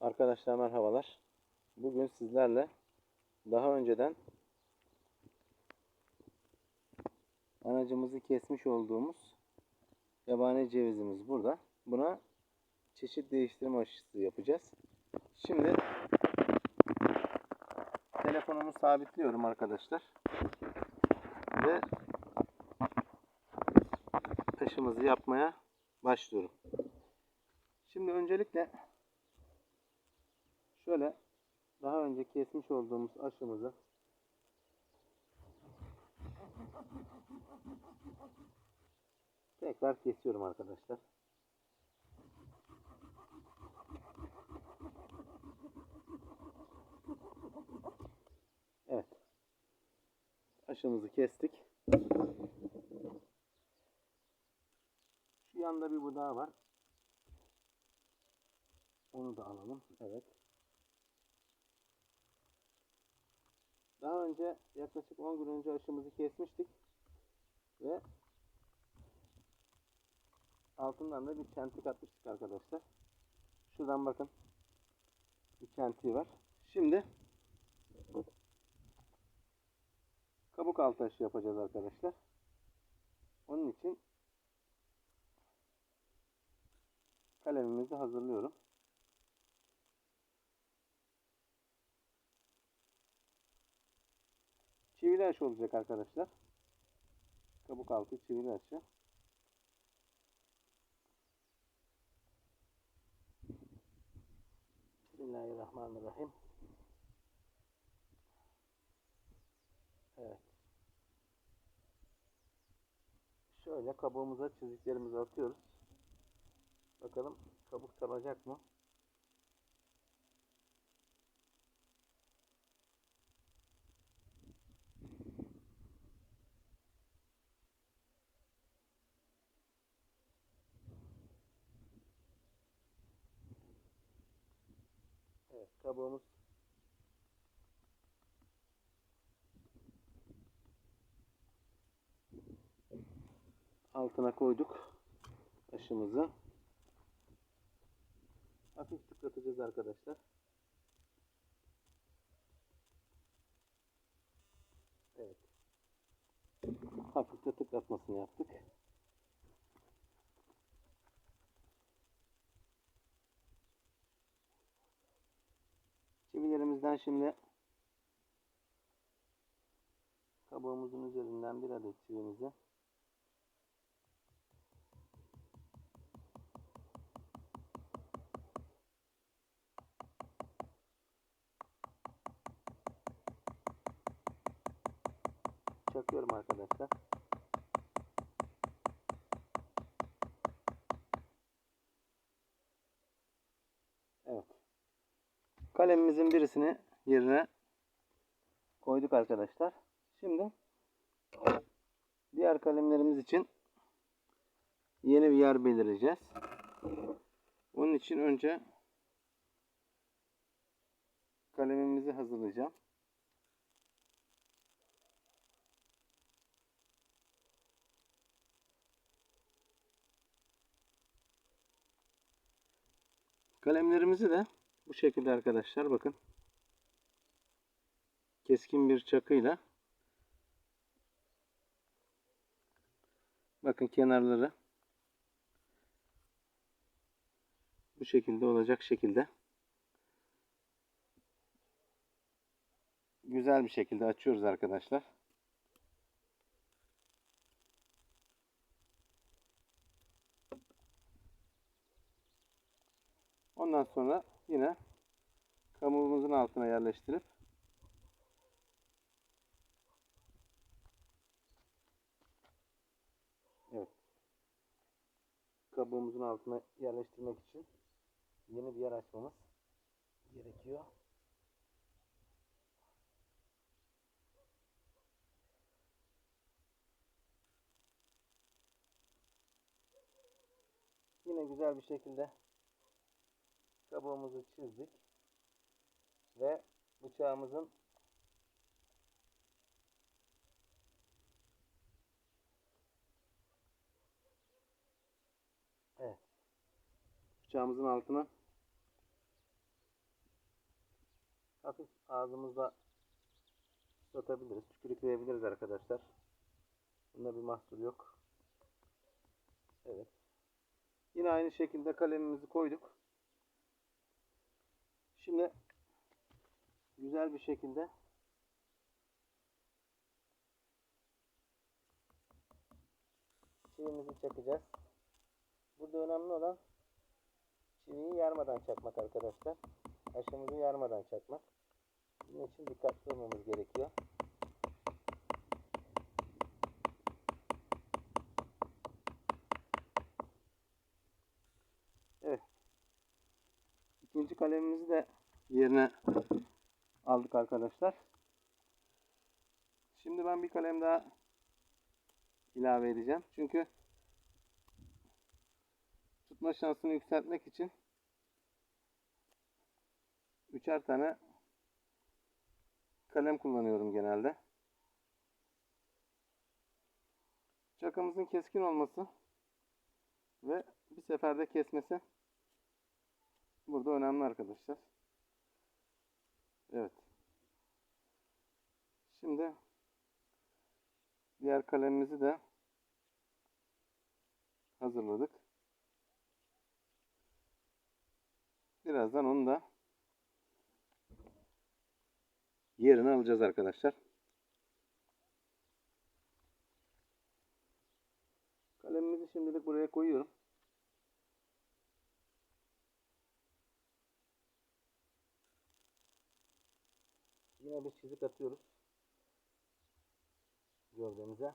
Arkadaşlar merhabalar. Bugün sizlerle daha önceden anacımızı kesmiş olduğumuz yabani cevizimiz burada. Buna çeşit değiştirme aşısı yapacağız. Şimdi telefonumu sabitliyorum arkadaşlar. Ve aşımızı yapmaya başlıyorum. Şimdi öncelikle şöyle daha önce kesmiş olduğumuz aşımızı tekrar kesiyorum arkadaşlar. Evet. Aşımızı kestik. Şu yanda bir budağı var. Onu da alalım. Evet. Önce yaklaşık 10 gün önce aşımızı kesmiştik. Ve altından da bir çentik atmıştık arkadaşlar. Şuradan bakın. Bir çentiği var. Şimdi kabuk altı aşı yapacağız arkadaşlar. Onun için kalemimizi hazırlıyorum. Çivili aşı olacak arkadaşlar. Kabuk altı çivili aşı. Bismillahirrahmanirrahim. Evet. Şöyle kabuğumuza çiziklerimizi atıyoruz. Bakalım kabuk salacak mı? Evet kabuğumuz altına koyduk aşımızı. Hafif tıklatacağız arkadaşlar. Evet. Hafif de tıklatmasını yaptık. Çivilerimizden şimdi kabuğumuzun üzerinden bir adet çivimizi çakıyorum arkadaşlar. Evet. Kalemimizin birisini yerine koyduk arkadaşlar. Şimdi diğer kalemlerimiz için yeni bir yer belirleyeceğiz. Onun için önce kalemimizi hazırlayacağım. Kalemlerimizi de bu şekilde arkadaşlar bakın. Keskin bir çakıyla bakın kenarları bu şekilde olacak şekilde güzel bir şekilde açıyoruz arkadaşlar. Ondan sonra yine kabuğumuzun altına yerleştirip Evet. Kabuğumuzun altına yerleştirmek için yeni bir yer açmamız gerekiyor. Yine güzel bir şekilde kabuğumuzu çizdik ve bıçağımızın evet bıçağımızın altına ağzımızda satabiliriz. Tükürükleyebiliriz arkadaşlar. Bunda bir mahsur yok. Evet. Yine aynı şekilde kalemimizi koyduk. Şimdi güzel bir şekilde çivimizi çakacağız. Burada önemli olan çiviyi yarmadan çakmak arkadaşlar. Aşımızı yarmadan çakmak. Bunun için dikkatli olmamız gerekiyor. Evet. İkinci kalemimizi de yerine aldık arkadaşlar. Şimdi ben bir kalem daha ilave edeceğim. Çünkü tutma şansını yükseltmek için üçer tane kalem kullanıyorum genelde. Çakımızın keskin olması ve bir seferde kesmesi burada önemli arkadaşlar. Evet. Şimdi diğer kalemimizi de hazırladık. Birazdan onu da yerine alacağız arkadaşlar. Kalemimizi şimdilik buraya koyuyorum. Yine bir çizik atıyoruz. Gövdemize.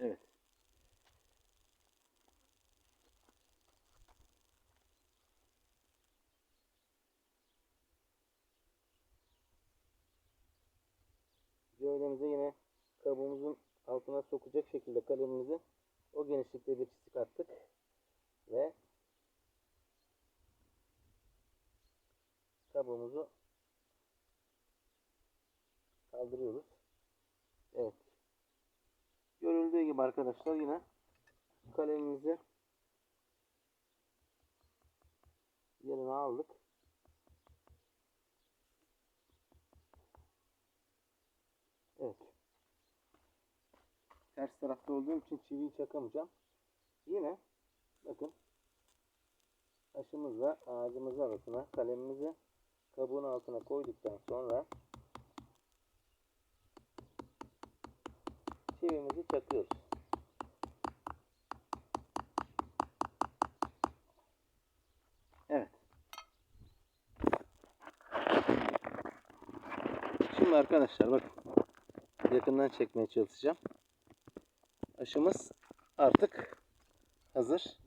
Evet. Gövdemize yine kabuğumuzun altına sokacak şekilde kalemimizi o genişlikte bir çizik attık ve kabuğumuzu kaldırıyoruz. Evet. Görüldüğü gibi arkadaşlar yine kalemimizi yerine aldık. Evet. Ters tarafta olduğum için çiviyi çakamayacağım. Yine bakın taşımızla ağacımız arasına kalemimizi kabuğun altına koyduktan sonra çivimizi çakıyoruz. Evet. Şimdi arkadaşlar bakın yakından çekmeye çalışacağım. Aşımız artık hazır.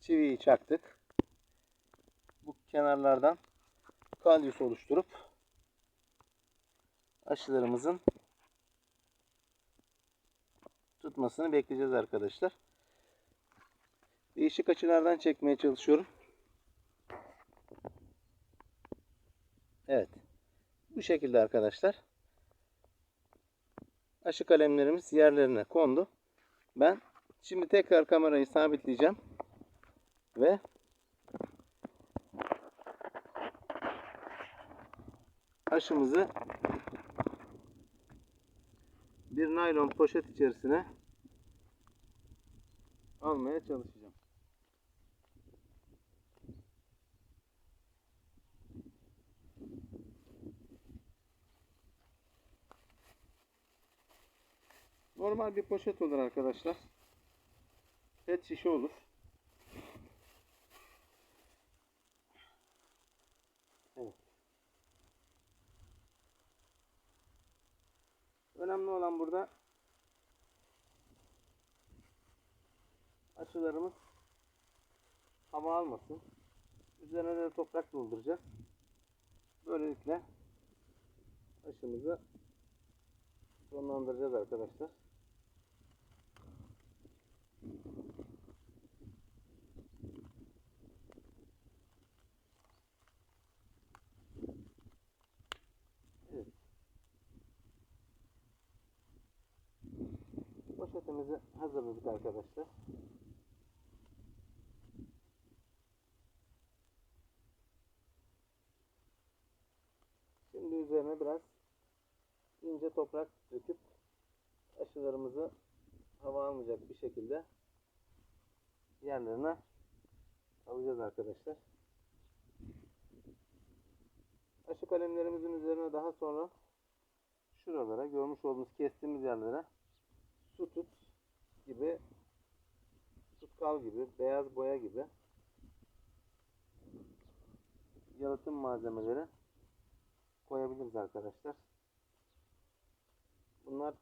Çiviyi çaktık. Bu kenarlardan kalyus oluşturup aşılarımızın tutmasını bekleyeceğiz arkadaşlar. Değişik açılardan çekmeye çalışıyorum. Evet. Bu şekilde arkadaşlar. Aşı kalemlerimiz yerlerine kondu. Ben şimdi tekrar kamerayı sabitleyeceğim. Ve aşımızı bir naylon poşet içerisine almaya çalışacağım. Normal bir poşet olur arkadaşlar. Pet şişe olur. Evet. Önemli olan burada aşılarımız hava almasın. Üzerine de toprak dolduracağız. Böylelikle aşımızı sonlandıracağız arkadaşlar. Evet. kalemlerimizi hazırladık arkadaşlar. Şimdi üzerine biraz ince toprak döküp aşılarımızı hava almayacak bir şekilde yerlerine alacağız arkadaşlar. Aşı kalemlerimizin üzerine daha sonra şuralara görmüş olduğunuz kestiğimiz yerlere su tut gibi tutkal gibi beyaz boya gibi yalıtım malzemeleri koyabiliriz arkadaşlar. Bunlar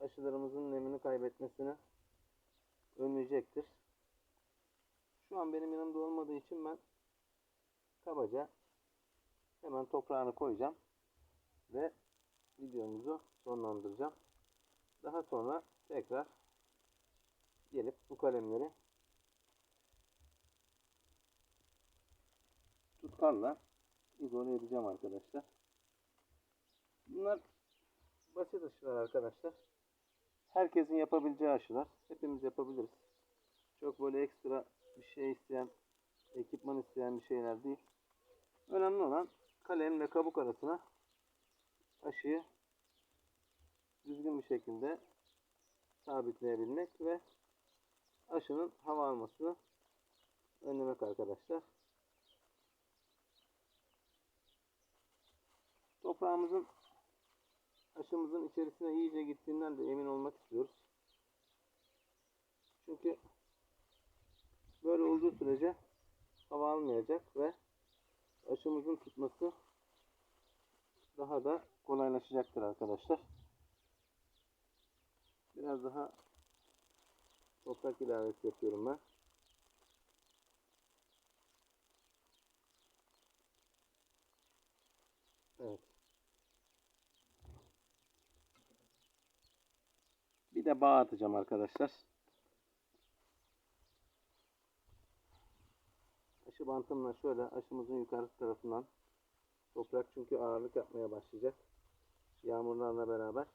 aşılarımızın nemini kaybetmesini önleyecektir. Şu an benim yanımda olmadığı için ben kabaca hemen toprağını koyacağım ve videomuzu sonlandıracağım. Daha sonra tekrar gelip bu kalemleri tutkalla izole edeceğim arkadaşlar. Bunlar basit aşılar arkadaşlar. Herkesin yapabileceği aşılar. Hepimiz yapabiliriz. Çok böyle ekstra bir şey isteyen, ekipman isteyen bir şeyler değil. Önemli olan kalem ve kabuk arasına aşıyı düzgün bir şekilde sabitleyebilmek ve aşının hava almasını önlemek arkadaşlar. Toprağımızın aşımızın içerisine iyice gittiğinden de emin olmak istiyoruz. Çünkü böyle olduğu sürece hava almayacak ve aşımızın tutması daha da kolaylaşacaktır arkadaşlar. Biraz daha toprak ilavesi yapıyorum ben. Evet. Bir de bağ atacağım arkadaşlar. Aşı bantımla şöyle aşımızın yukarı tarafından toprak çünkü ağırlık yapmaya başlayacak. Yağmurlarla beraber.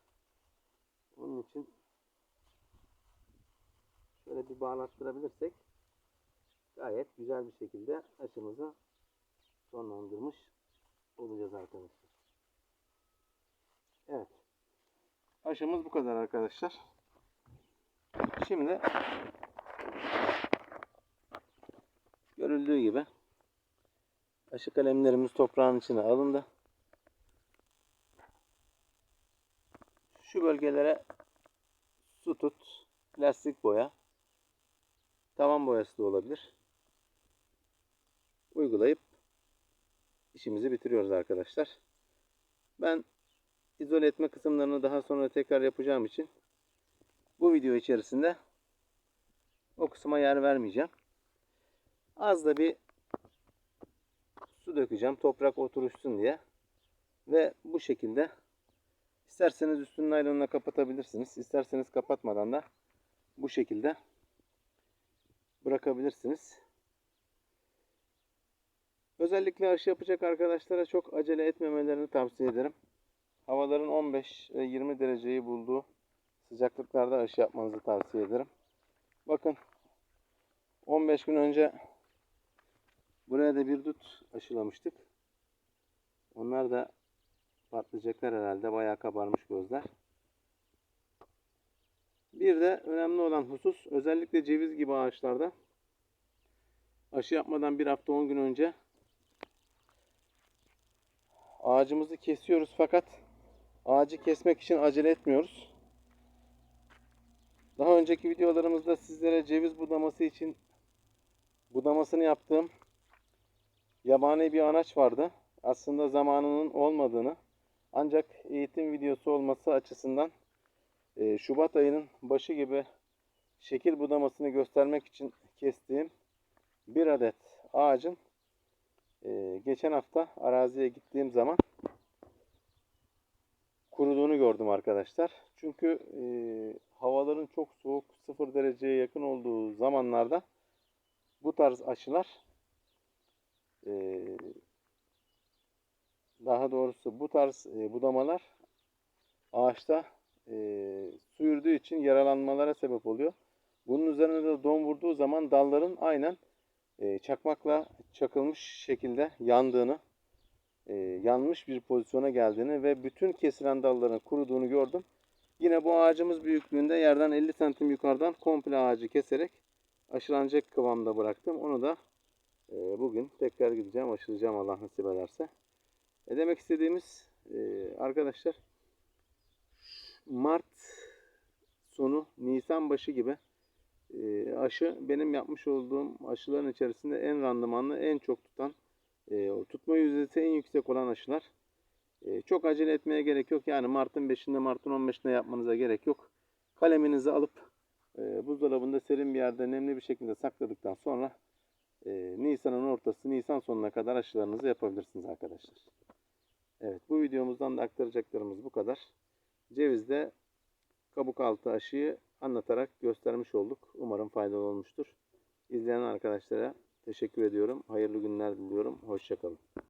Onun için şöyle bir bağlattırabilirsek gayet güzel bir şekilde aşımızı sonlandırmış olacağız arkadaşlar. Evet. Aşımız bu kadar arkadaşlar. Şimdi görüldüğü gibi aşı kalemlerimiz toprağın içine alındı. Şu bölgelere su tut, plastik boya, tavan boyası da olabilir. Uygulayıp işimizi bitiriyoruz arkadaşlar. Ben izole etme kısımlarını daha sonra tekrar yapacağım için bu video içerisinde o kısma yer vermeyeceğim. Az da bir su dökeceğim toprak oturuşsun diye. Ve bu şekilde isterseniz üstünü naylonla kapatabilirsiniz. İsterseniz kapatmadan da bu şekilde bırakabilirsiniz. Özellikle aşı yapacak arkadaşlara çok acele etmemelerini tavsiye ederim. Havaların 15 ve 20 dereceyi bulduğu sıcaklıklarda aşı yapmanızı tavsiye ederim. Bakın 15 gün önce buraya da bir dut aşılamıştık. Onlar da patlayacaklar herhalde. Bayağı kabarmış gözler. Bir de önemli olan husus özellikle ceviz gibi ağaçlarda aşı yapmadan bir hafta 10 gün önce ağacımızı kesiyoruz fakat ağacı kesmek için acele etmiyoruz. Daha önceki videolarımızda sizlere ceviz budaması için budamasını yaptığım yabani bir anaç vardı. Aslında zamanının olmadığını ancak eğitim videosu olması açısından e, Şubat ayının başı gibi şekil budamasını göstermek için kestiğim bir adet ağacın e, geçen hafta araziye gittiğim zaman kuruduğunu gördüm arkadaşlar. Çünkü e, havaların çok soğuk 0 dereceye yakın olduğu zamanlarda bu tarz aşılar e, daha doğrusu bu tarz e, budamalar ağaçta e, su yürüdüğü için yaralanmalara sebep oluyor. Bunun üzerine de don vurduğu zaman dalların aynen e, çakmakla çakılmış şekilde yandığını, e, yanmış bir pozisyona geldiğini ve bütün kesilen dalların kuruduğunu gördüm. Yine bu ağacımız büyüklüğünde yerden 50 santim yukarıdan komple ağacı keserek aşılanacak kıvamda bıraktım. Onu da e, bugün tekrar gideceğim, aşılayacağım Allah nasip ederse. E demek istediğimiz e, arkadaşlar Mart sonu Nisan başı gibi e, aşı benim yapmış olduğum aşıların içerisinde en randımanlı, en çok tutan, e, tutma yüzdesi en yüksek olan aşılar. E, çok acele etmeye gerek yok. Yani Mart'ın 5'inde, Mart'ın 15'inde yapmanıza gerek yok. Kaleminizi alıp e, buzdolabında serin bir yerde nemli bir şekilde sakladıktan sonra e, Nisan'ın ortası, Nisan sonuna kadar aşılarınızı yapabilirsiniz arkadaşlar. Evet, bu videomuzdan da aktaracaklarımız bu kadar. Cevizde kabuk altı aşıyı anlatarak göstermiş olduk. Umarım faydalı olmuştur. İzleyen arkadaşlara teşekkür ediyorum. Hayırlı günler diliyorum. Hoşçakalın.